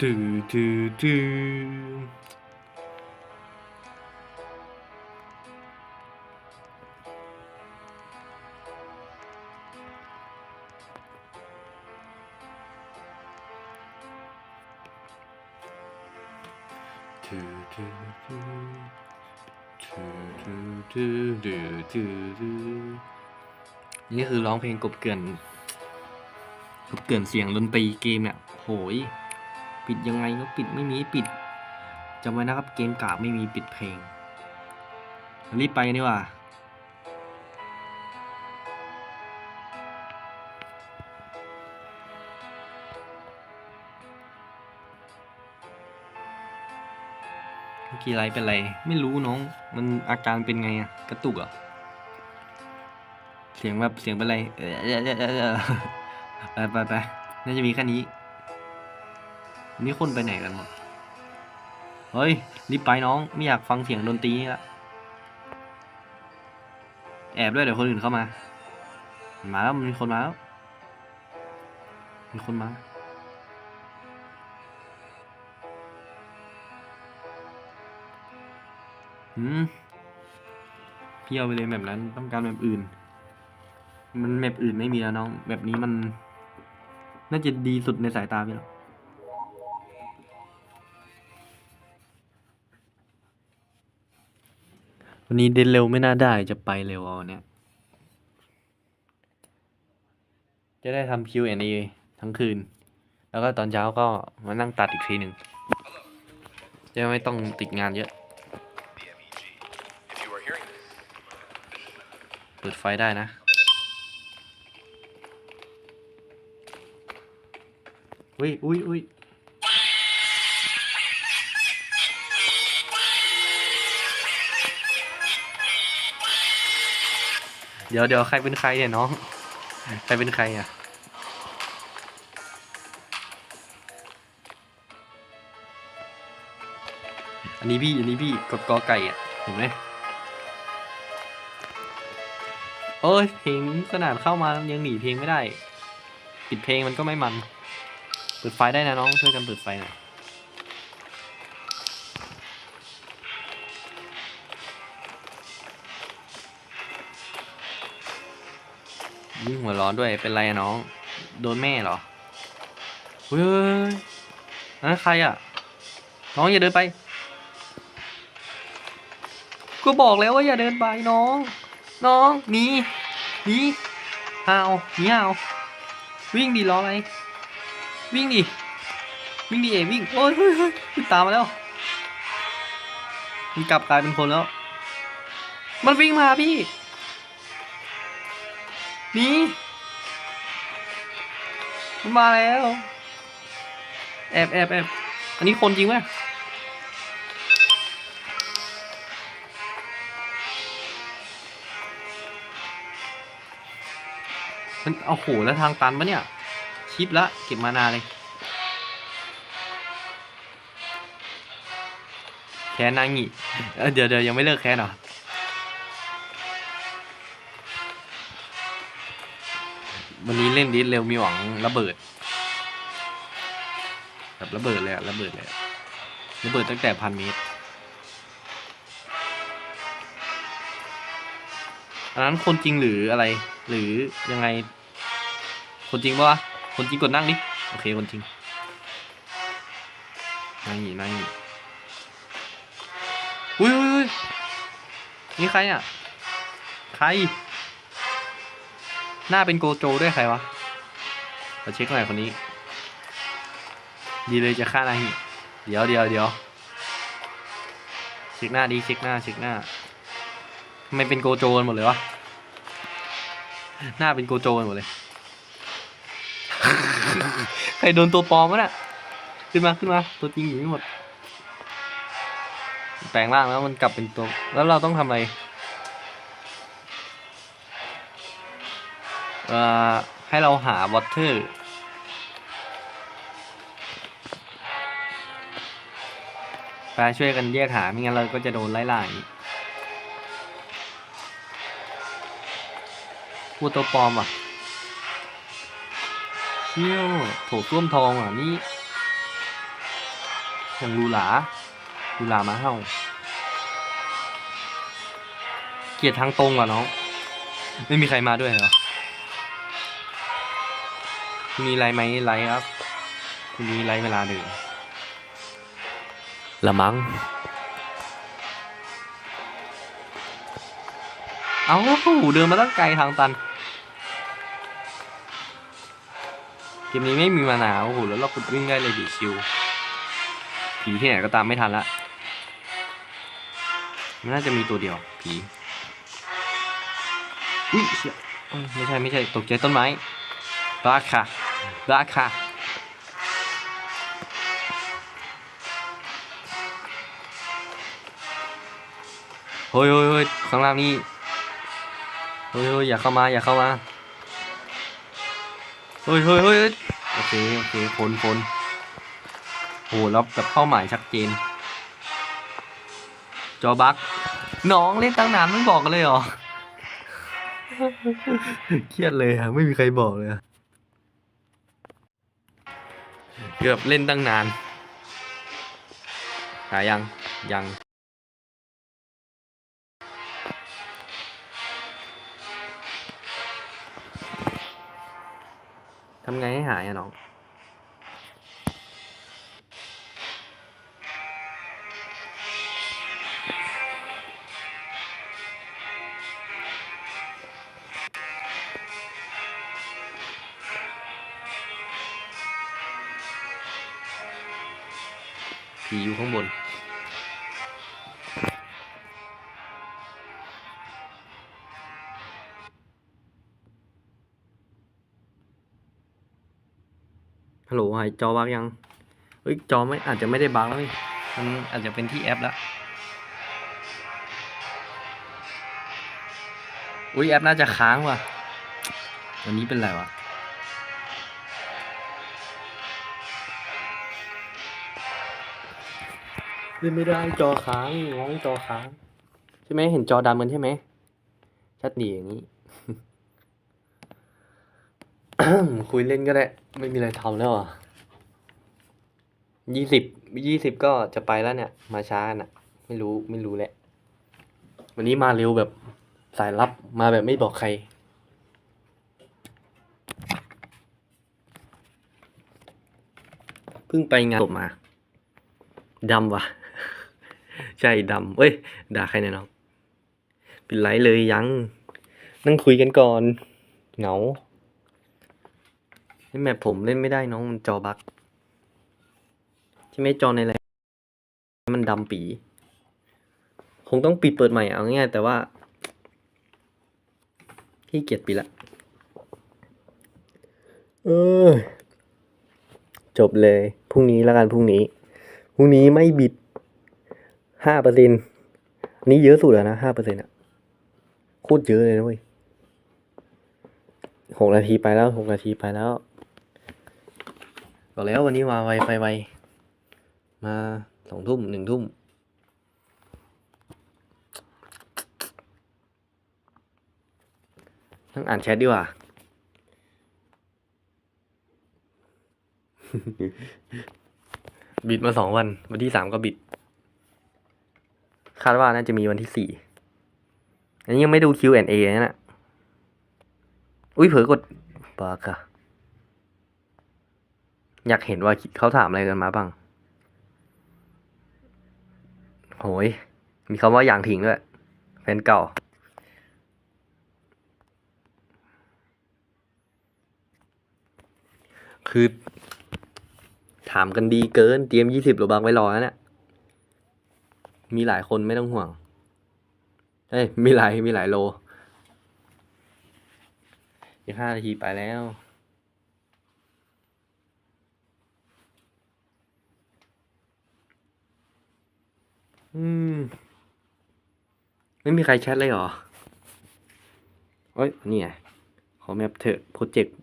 ดูดูดูนี่คือร้องเพลงกบเกินกบเกินเสียงดนตรีเกมเนี่ยโหย ปิดยังไงก็ปิดไม่มีปิดจำไว้นะครับเกมกากไม่มีปิดเพลงรีบไปกันดีกว่าเมื่อกี้ไรเป็นไร ไม่รู้น้อง มันอาการเป็นไงอะกระตุกเหรอะเสียงแบบเสียงเป็นไร เออเออเออเออเออไปไปไปน่าจะมีแค่นี้ นี่คนไปไหนกันหมด เฮ้ย รีบไปน้อง ไม่อยากฟังเสียงดนตรีนี่ละ แอบด้วยเดี๋ยวคนอื่นเข้ามา มาแล้วมีคนมาแล้ว มีคนมาอืมพี่เอาไปเลยแบบนั้นต้องการแบบอื่น มันแบบอื่นไม่มีแล้วน้อง แบบนี้มัน น่าจะดีสุดในสายตาพี่แล้ว วันนี้เดินเร็วไม่น่าได้จะไปเร็วเอาเนี่ย จะได้ทำ Q&A ทั้งคืน แล้วก็ตอนเช้าก็มานั่งตัดอีกทีหนึ่งจะไม่ต้องติดงานเยอะ เปิดไฟได้นะ อุ้ยอุ้ยอุ้ย เดี๋ยวเดี๋ยวใครเป็นใครเนี่ยน้อง ใครเป็นใครอะ อันนี้พี่ อันนี้พี่กดกอไก่อะ เห็นไหมโอ้ยเพลงขนาดเข้ามายังหนีเพลงไม่ได้ ปิดเพลงมันก็ไม่มัน เปิดไฟได้นะน้องช่วยกันเปิดไฟหน่อย ยิ่งหัวร้อนด้วยเป็นไรน้อง โดนแม่เหรอเฮ้ยนั่นใครอะน้องอย่าเดินไป ก็บอกแล้วว่าอย่าเดินไปน้อง น้องหนีหนีฮาหนีฮาวิ่งดิรออะไร วิ่งดิ วิ่งดิเอวิ่ง โอ้ยเฮ้ยเตามมาแล้ว มันกลับกลายเป็นคนแล้ว มันวิ่งมาพี่ นีมันมาแล้ว แอบแอบแอบอันนี้คนจริงไหมมันเอาโหแล้วทางตันปะเนี่ย ชิปละเก็บมานานเลย แค้นนางงีเดี๋ยวเดี๋ยวยังไม่เลิกแค้นเหรอ วันนี้เล่นดิสเร็วมีหวังระเบิดแบบระเบิดเลยอะระเบิดเลยอะระเบิดตั้งแต่พันเมตรอันนั้นคนจริงหรืออะไร หรือยังไง คนจริงปะวะคนจริงกดนั่งดิโอเคคนจริงนั่งหนีนั่งหนีอุ้ยอุ้ยอุ้ยนี่ใครอะ ใคร หน้าเป็นโกโจด้วยใครวะมาเช็คหน่อยคนนี้ ดีเลยจะฆ่านายเดี๋ยวเดี๋ยวเดี๋ยวเช็คหน้าดีเช็คหน้าเช็คหน้าทำไมเป็นโกโจกันหมดเลยวะหน้าเป็นโกโจกันหมดเลยใครโดนตัวปลอมวะน่ะขึ้นมาขึ้นมาตัวจริงอยู่ไม่หมดแปลงร่างแล้วมันกลับเป็นตัวแล้วเราต้องทำอะไร ให้เราหาวอเตอร์ไปช่วยกันแยกหาไม่งั้นเราก็จะโดนไล่ล่าอีกพูดตัวปลอมอะเชี่ยวโถส้วมทองอะนี่อย่างหรูหราหรูหรามาเฮ้าเกลียดทางตรงว่ะน้อง ไม่มีใครมาด้วยเหรอ พรุ่งนี้ไลฟ์ไหมไลฟ์ครับพรุ่งนี้ไลฟ์เวลาเดิมละมั้งเอาเดินมาตั้งไกลทางตัน เกมนี้ไม่มีมานาโอ้โหแล้วเรากดวิ่งได้เลยดิชิว ผีที่ไหนก็ตามไม่ทันละมันน่าจะมีตัวเดียว ผีอุ้ยเชี่ยเอ้ยไม่ใช่ไม่ใช่ตกใจต้นไม้ราคา ราคาเฮ้ยเฮ้ยเฮ้ยข้างล่างนี่เฮ้ยเฮ้ยอย่าเข้ามาอย่าเข้ามาเฮ้ยเฮ้ยเฮ้ยโอเคโอเคพ้นพ้นโหแล้วแบบเป้าหมายชัดเจน จอบักน้องเล่นตั้งนานไม่บอกกันเลยเหรอ เครียดเลยอะไม่มีใครบอกเลยอะ เกือบเล่นตั้งนาน หายัง ยัง ทำไงให้หายอะน้อง โหลหายจอบักยังเฮ้ยจอไม่อาจจะไม่ได้บักแล้วนี่มันอาจจะเป็นที่แอปแล้วอุ้ยแอปน่าจะค้างว่ะ วันนี้เป็นไรวะเล่นไม่ได้จอค้างน้องจอค้าง ใช่ไหมเห็นจอดำกันใช่ไหมชัดดีอย่างนี้ คุยเล่นก็ได้ ไม่มีอะไรทำแล้วอะยี่สิบยี่สิบก็จะไปแล้วเนี่ย มาช้าน่ะ ไม่รู้ไม่รู้แหละ วันนี้มาเร็วแบบสายลับมาแบบไม่บอกใคร เพิ่งไปงานศพมาดำว่ะใช่ดำเอ้ย ด่าใครเนี่ยน้องเป็นไรเลยยัง นั่งคุยกันก่อน เหงา เล่แมปผมเล่นไม่ได้น้องมันจอบักใช่ไหมจอในอะไรมันดำปีคงต้องปิดเปิดใหม่เอาง่ายๆแต่ว่าขี้เกียจปีละเออจบเลยพรุ่งนี้แล้วกันพรุ่งนี้พรุ่งนี้ไม่บิดห้าเปอร์เซ็นนี้เยอะสุดแล้วนะห้าเปอร์เซ็นอะโคตรเยอะเลยนะเว้ยหกนาทีไปแล้วหกนาทีไปแล้ว บอกแล้ววันนี้มาไวไปไวมาสองทุ่มหนึ่งทุ่มต้องอ่านแชทดีกว่า บิดมาสองวัน วันที่สามก็บิด คาดว่าน่าจะมีวันที่สี่อันนี้ยังไม่ดู Q&A นะน่ะอุ้ยเผลอกดปากอะ อยากเห็นว่าเขาถามอะไรกันมาบ้าง โหย มีคำว่าอย่างถิงด้วยแฟนเก่า คือ ถามกันดีเกิน เตรียมยี่สิบโลบังไว้รอแล้วเนี่ยมีหลายคนไม่ต้องห่วง เอ้ย มีหลาย มีหลายโลอีกห้านาทีไปแล้ว อืม ไม่มีใครแชทเลยเหรอเอ้ยนี่ไงขอแมปเถอะโปรเจกต์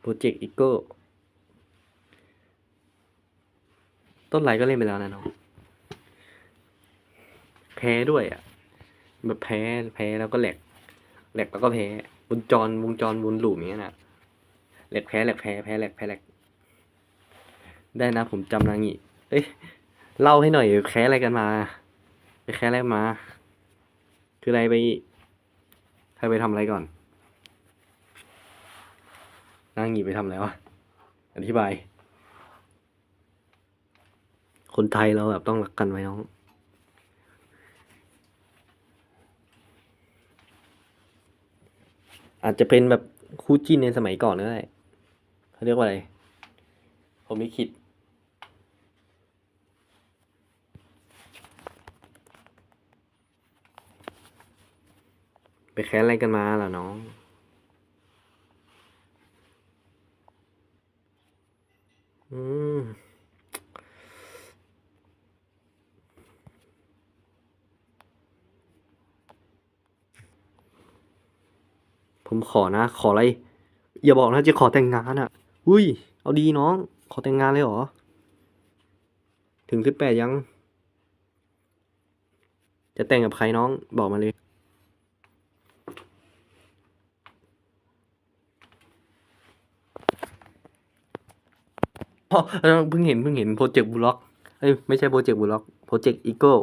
โปรเจกต์อีโก้ต้นไหลก็เล่นไปแล้วนะน้องแพ้ด้วยอะ แบบแพ้แพ้แล้วก็แหลกแหลกแล้วก็แพ้วงจรวงจรวนลูปอย่างเงี้ยนะแหลกแพ้แหลกแพ้แพ้แหลกแพ้แหลกได้นะผมจำนางงี้เอ้ย เล่าให้หน่อยแค้อะไรกันมา ไปแค้อะไรมา คืออะไรไปใครไปทำอะไรก่อนนั่งหงีไปทำอะไรวะอธิบาย คนไทยเราแบบต้องรักกันไว้น้อง อาจจะเป็นแบบคู่จิ้นในสมัยก่อนก็ได้เขาเรียกว่าอะไร ผมไม่คิด แค้นอะไรกันมาล่ะน้อง อืมผมขอนะ ขออะไร อย่าบอกนะจะขอแต่งงานอะ อุ้ย เอาดีน้อง ขอแต่งงานเลยเหรอ ถึงสิบแปดยัง จะแต่งกับใครน้อง บอกมาเลย เพิ่งเห็นเพิ่งเห็นโปรเจกต์บล็อกเอ้ยไม่ใช่โปรเจกต์บล็อกโปรเจกต์อีโก้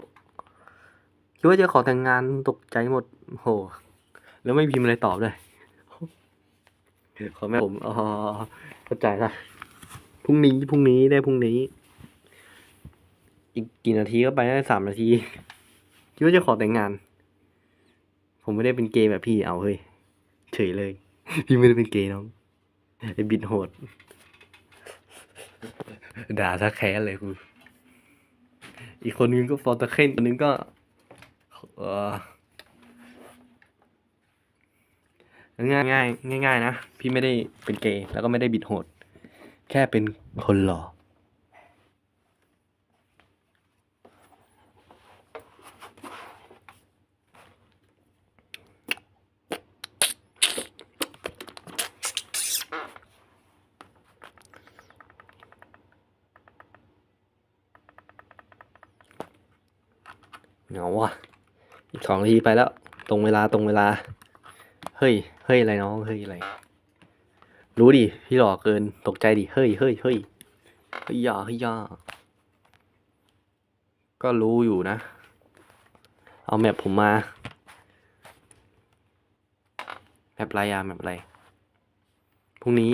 คิดว่าจะขอแต่งงานตกใจหมดโห แล้วไม่พิมพ์อะไรตอบเลยขอแม่ผมอ๋อเข้าใจละพรุ่งนี้พรุ่งนี้ได้พรุ่งนี้ อีกกี่นาทีก็ไปได้สามนาทีคิดว่าจะขอแต่งงาน ผมไม่ได้เป็นเกย์แบบพี่เอาเฮ้ยเฉยเลย พี่ไม่ได้เป็นเกย์น้องไอ้บิดโหด ด่าซะแค้นเลยกู อีกคนนึงก็ฟอร์ตะเคนคนนึงก็ เออง่ายง่ายง่ายง่าย ๆ นะ พี่ไม่ได้เป็นเกย์แล้วก็ไม่ได้บิดโหด แค่เป็นคนหล่อ เหงาว่ะ อีกสองนาทีไปแล้ว ตรงเวลาตรงเวลา เฮ้ย เฮ้ยอะไรน้อง เฮ้ยอะไร รู้ดิ พี่หล่อเกิน ตกใจดิ เฮ้ย เฮ้ย เฮ้ยเฮ้ยย่าเฮ้ยย่าก็รู้อยู่นะ เอาแมปผมมา แมปไรอะแมปอะไร พรุ่งนี้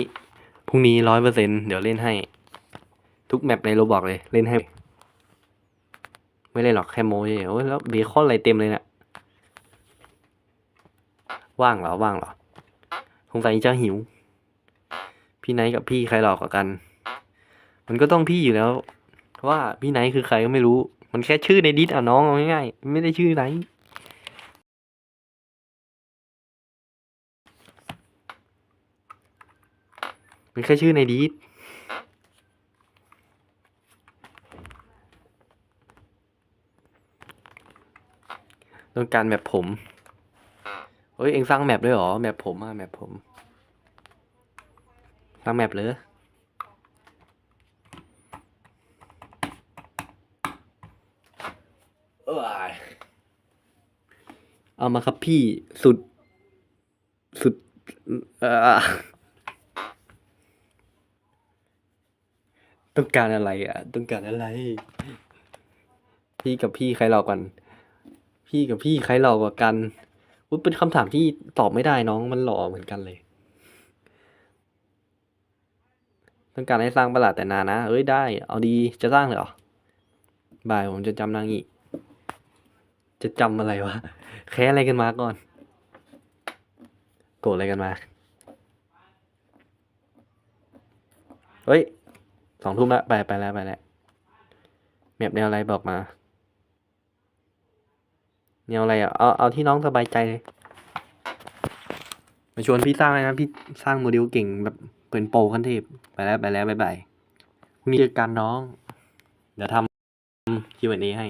พรุ่งนี้ร้อยเปอร์เซ็นเดี๋ยวเล่นให้ ทุกแมปในโรบอกเลย เล่นให้ ไม่เล่นหรอกแค่โมเฉยๆแล้วเบคอนอะไรเต็มเลยเนี่ยว่างเหรอว่างเหรอสงสัยจะหิว พี่ไนท์กับพี่ใครหลอกกว่ากัน มันก็ต้องพี่อยู่แล้วเพราะว่าพี่ไนท์คือใครก็ไม่รู้ มันแค่ชื่อในดิสอะน้องเอาง่ายๆไม่ได้ชื่อไนท์มันแค่ชื่อในดิส ต้องการแมปผม เฮ้ย เอ็งสร้างแมปด้วยเหรอ แมปผมอะแมปผม สร้างแมปเลยเอยเอามาครับพี่สุด สุดเออต้องการอะไรอะ ต้องการอะไร พี่กับพี่ใครหลอกกัน พี่กับพี่ใครหล่อกว่ากันอุ๊ยเป็นคำถามที่ตอบไม่ได้น้องมันหล่อเหมือนกันเลย ต้องการให้สร้างประหลาดแต่นานนะเอ้ยได้ เอาดีจะสร้างเลยเหรอบ่ายผมจะจำนางอีก จะจำอะไรวะ แค่อะไรกันมาก่อน โกรธอะไรกันมา เฮ้ยสองทุ่มละไปไปแล้วไปแล้วแมปแนวอะไรบอกมา แนวอะไรอะ เอา เอาที่น้องสบายใจเลย มาชวนพี่สร้างเลยนะ พี่สร้างโมเดลเก่งแบบเป็นโปรขั้นเทพ ไปแล้วไปแล้วบายบายพรุ่งนี้เจอกันน้อง เดี๋ยวทำ Q&A ให้